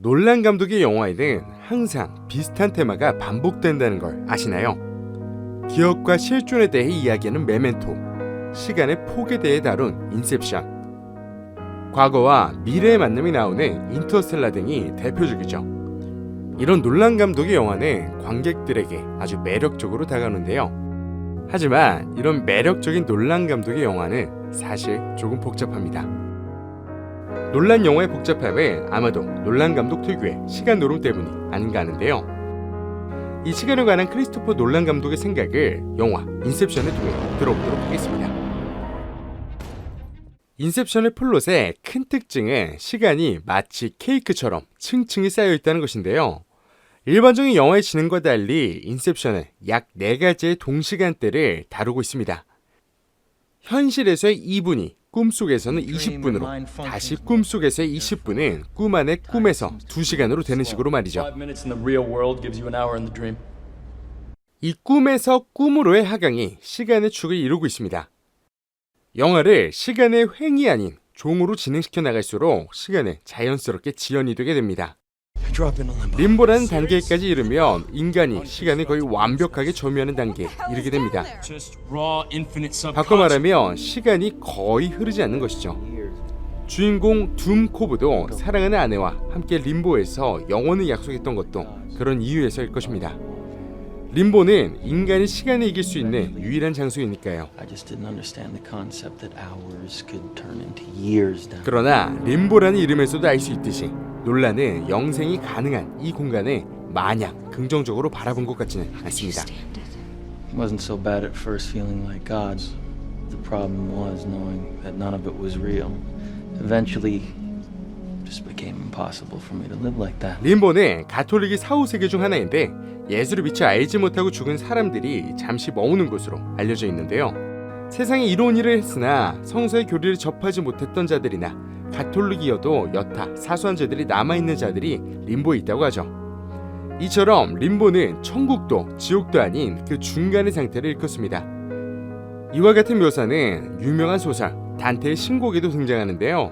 놀란 감독의 영화에는 항상 비슷한 테마가 반복된다는 걸 아시나요? 기억과 실존에 대해 이야기하는 메멘토, 시간의 폭에 대해 다룬 인셉션, 과거와 미래의 만남이 나오는 인터스텔라 등이 대표적이죠. 이런 놀란 감독의 영화는 관객들에게 아주 매력적으로 다가오는데요. 하지만 이런 매력적인 놀란 감독의 영화는 사실 조금 복잡합니다. 논란 영화의 복잡함은 아마도 논란 감독 특유의 시간 노름 때문이 아닌가 하는데요. 이 시간에 관한 크리스토퍼 논란 감독의 생각을 영화 인셉션을 통해 들어보도록 하겠습니다. 인셉션의 플롯의 큰 특징은 시간이 마치 케이크처럼 층층이 쌓여 있다는 것인데요. 일반적인 영화의 진행과 달리 인셉션은 약 4가지의 동시간대를 다루고 있습니다. 현실에서의 2분이 꿈속에서는 20분으로 다시 꿈속에서의 20분은 꿈 안에 꿈에서 2시간으로 되는 식으로 말이죠. Five minutes in the real world gives you an hour in the dream. 이 꿈에서 꿈으로의 하강이 시간의 축을 이루고 있습니다. 영화를 시간의 횡이 아닌 종으로 진행시켜 나갈수록 시간은 자연스럽게 지연이 되게 됩니다. 림보라는 단계까지 이르면 인간이 시간을 거의 완벽하게 점유하는 단계에 이르게 됩니다. Just raw, infinite subconscious. 바꿔 말하면 시간이 거의 흐르지 않는 것이죠. 주인공 둠 코브도 사랑하는 아내와 함께 림보에서 영원을 약속했던 것도 그런 이유에서일 것입니다. 림보는 인간이 시간을 이길 수 있는 유일한 장소이니까요. I just didn't understand the concept that hours could turn into years down. 그러나 림보라는 이름에서도 알 수 있듯이 논란은 영생이 가능한 이 공간을 마냥 긍정적으로 바라본 것 같지는 않습니다. Wasn't so bad at first feeling like God. The problem was knowing that none of it was real. Eventually, just became impossible for me to live like that. 림보는 가톨릭의 사후 세계 중 하나인데 예수를 미처 알지 못하고 죽은 사람들이 잠시 머무는 곳으로 알려져 있는데요. 세상에 이로운 일을 했으나 성서의 교리를 접하지 못했던 자들이나 가톨릭이어도 여타 사소한 죄들이 남아있는 자들이 림보에 있다고 하죠. 이처럼 림보는 천국도 지옥도 아닌 그 중간의 상태를 일컫습니다. 이와 같은 묘사는 유명한 소설 단테의 신곡에도 등장하는데요.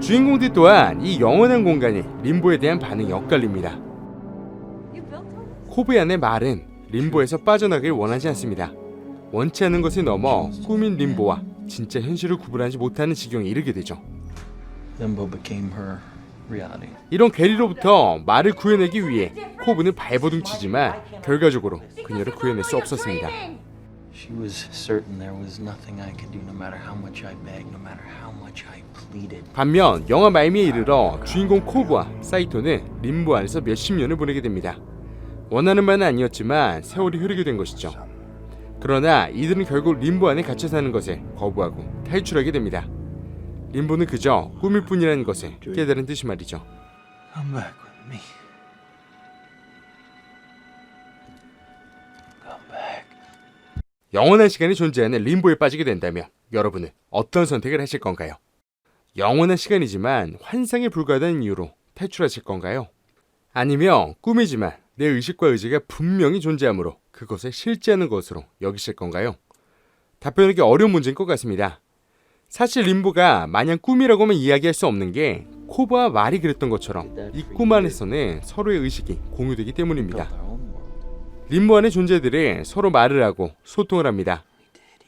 주인공들 또한 이 영원한 공간이 림보에 대한 반응이 엇갈립니다. 코브얀의 말은 림보에서 빠져나가길 원하지 않습니다. 원치 않는 것을 넘어 꿈인 림보와 진짜 현실을 구분하지 못하는 지경에 이르게 되죠. 이런 괴리로부터 말을 구해내기 위해 코브는 발버둥치지만 결과적으로 그녀를 구해낼 수 없었습니다. She was certain there was nothing I could do, no matter how much I begged, no matter how much I pleaded. 반면 영화 말미에 이르러 주인공 코브와 사이토는 림보 안에서 몇십 년을 보내게 됩니다. 원하는 바는 아니었지만 세월이 흐르게 된 것이죠. 그러나 이들은 결국 림보 안에 갇혀 사는 것을 거부하고 탈출하게 됩니다. 림보는 그저 꿈일 뿐이라는 것을 깨달은 듯이 말이죠. 영원한 시간이 존재하는 림보에 빠지게 된다면 여러분은 어떤 선택을 하실 건가요? 영원한 시간이지만 환상에 불과하다는 이유로 탈출하실 건가요? 아니면 꿈이지만 내 의식과 의지가 분명히 존재하므로 그것을 실제하는 것으로 여기실 건가요? 답변하기 어려운 문제인 것 같습니다. 사실 림보가 마냥 꿈이라고만 이야기할 수 없는 게 코브와 말이 그랬던 것처럼 이 꿈 안에서는 서로의 의식이 공유되기 때문입니다. 림보 안의 존재들은 서로 말을 하고 소통을 합니다.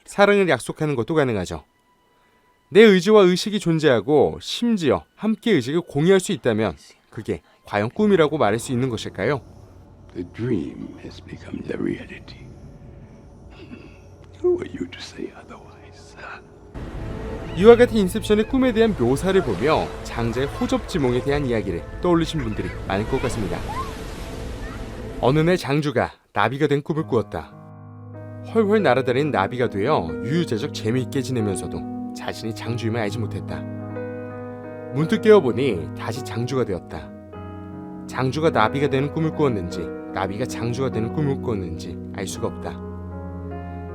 사랑을 약속하는 것도 가능하죠. 내 의지와 의식이 존재하고 심지어 함께 의식을 공유할 수 있다면 그게 과연 꿈이라고 말할 수 있는 것일까요? The dream has become the reality. Who are you to say otherwise? 이와 같은 인셉션의 꿈에 대한 묘사를 보며 장자의 호접지몽에 대한 이야기를 떠올리신 분들이 많을 것 같습니다. 어느 날 장주가 나비가 된 꿈을 꾸었다. 헐헐 날아다니는 나비가 되어 유유자적 재미있게 지내면서도 자신이 장주임을 알지 못했다. 문득 깨어보니 다시 장주가 되었다. 장주가 나비가 되는 꿈을 꾸었는지 나비가 장주가 되는 꿈을 꾸었는지 알 수가 없다.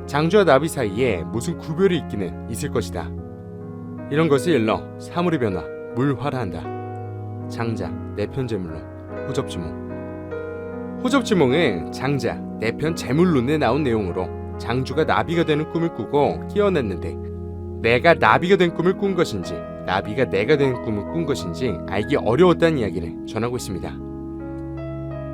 장주와 나비 사이에 무슨 구별이 있기는 있을 것이다. 이런 것을 일러 사물의 변화, 물화라한다. 장자, 내편 제물론, 호접지몽. 호접지몽은 장자, 내편 제물론에 나온 내용으로 장주가 나비가 되는 꿈을 꾸고 깨어났는데 내가 나비가 된 꿈을 꾼 것인지 나비가 내가 되는 꿈을 꾼 것인지 알기 어려웠다는 이야기를 전하고 있습니다.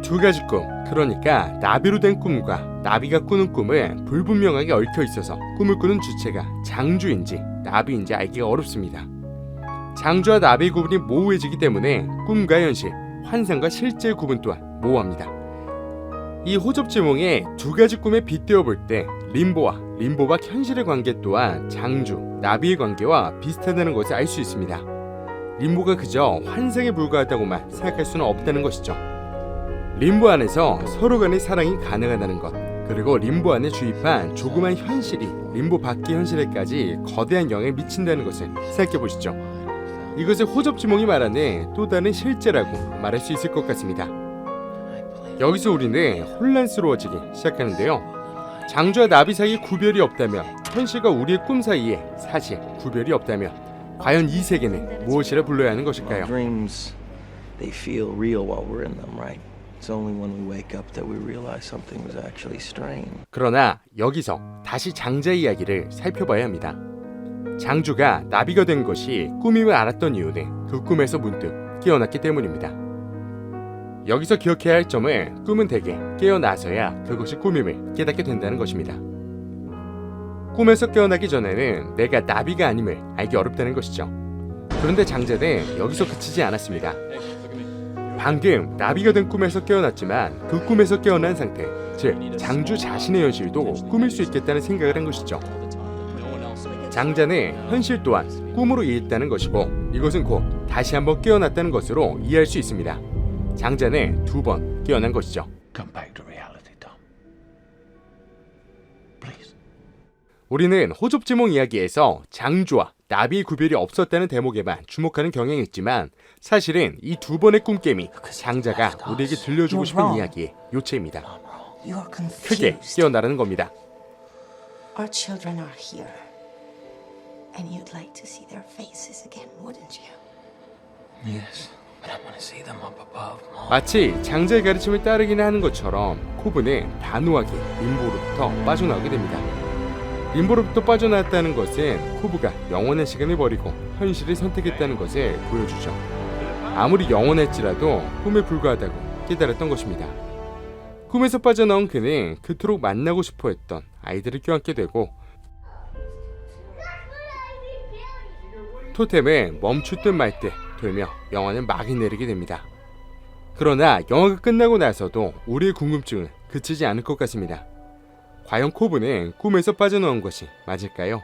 두 가지 꿈, 그러니까 나비로 된 꿈과 나비가 꾸는 꿈은 불분명하게 얽혀 있어서 꿈을 꾸는 주체가 장주인지 나비인지 알기가 어렵습니다. 장주와 나비의 구분이 모호해지기 때문에 꿈과 현실, 환상과 실제 구분 또한 모호합니다. 이 호접 지몽의 두 가지 꿈에 빗대어 볼 때 림보와 림보와 현실의 관계 또한 장주, 나비의 관계와 비슷하다는 것을 알 수 있습니다. 림보가 그저 환상에 불과하다고만 생각할 수는 없다는 것이죠. 림보 안에서 서로 간의 사랑이 가능하다는 것, 그리고 림보 안에 주입한 조그만 현실이 림보 밖의 현실에까지 거대한 영향을 미친다는 것을 생각해 보시죠. 이것을 호접지몽이 말하는 또 다른 실제라고 말할 수 있을 것 같습니다. 여기서 우리는 혼란스러워지기 시작하는데요. 장주와 나비 사이에 구별이 없다면 현실과 우리의 꿈 사이에 사실 구별이 없다면 과연 이 세계는 무엇이라 불러야 하는 것일까요? 그러나 여기서 다시 장자 이야기를 살펴봐야 합니다. 장주가 나비가 된 것이 꿈임을 알았던 이유는 그 꿈에서 문득 깨어났기 때문입니다. 여기서 기억해야 할 점은 꿈은 대개 깨어나서야 그것이 꿈임을 깨닫게 된다는 것입니다. 꿈에서 깨어나기 전에는 내가 나비가 아님을 알기 어렵다는 것이죠. 그런데 장자는 여기서 그치지 않았습니다. 방금 나비가 된 꿈에서 깨어났지만 그 꿈에서 깨어난 상태, 즉 장주 자신의 현실도 꿈일 수 있겠다는 생각을 한 것이죠. 장자는 현실 또한 꿈으로 이해했다는 것이고 이것은 곧 다시 한번 깨어났다는 것으로 이해할 수 있습니다. 장자는 두 번 깨어난 것이죠. Come back to reality, Tom. Please. 우리는 호접지몽 이야기에서 장주와 나비의 구별이 없었다는 대목에만 주목하는 경향이 있지만 사실은 이 두 번의 꿈깨미 장자가 우리에게 들려주고 싶은 이야기의 요체입니다. 크게. 깨어나라는 겁니다. Our children are here. And you'd like to see their faces again, wouldn't you? Yes. 마치 장자의 가르침을 따르기는 하는 것처럼 코브는 단호하게 림보로부터 빠져나오게 됩니다. 림보로부터 빠져나왔다는 것은 코브가 영원한 시간을 버리고 현실을 선택했다는 것을 보여주죠. 아무리 영원할지라도 꿈에 불과하다고 깨달았던 것입니다. 꿈에서 빠져나온 그는 그토록 만나고 싶어 했던 아이들을 껴안게 되고 토템은 멈출 듯말 듯 돌며 영화는 막이 내리게 됩니다. 그러나 영화가 끝나고 나서도 우리의 궁금증은 그치지 않을 것 같습니다. 과연 코브는 꿈에서 빠져나온 것이 맞을까요?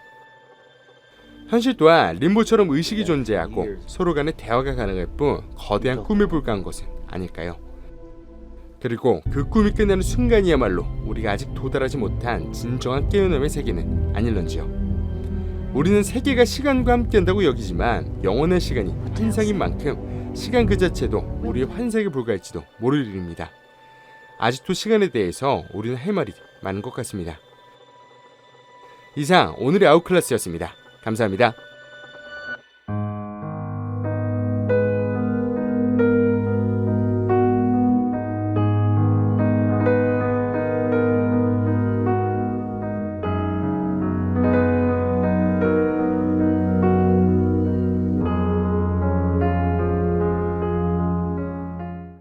현실 또한 림보처럼 의식이 존재하고 서로 간의 대화가 가능할 뿐 거대한 꿈에 불과한 것은 아닐까요? 그리고 그 꿈이 끝나는 순간이야말로 우리가 아직 도달하지 못한 진정한 깨어남의 세계는 아닐런지요. 우리는 세계가 시간과 함께한다고 여기지만 영원한 시간이 환상인 만큼 시간 그 자체도 우리의 환상에 불과할지도 모를 일입니다. 아직도 시간에 대해서 우리는 할 말이 많은 것 같습니다. 이상 오늘의 아웃클래스였습니다. 감사합니다.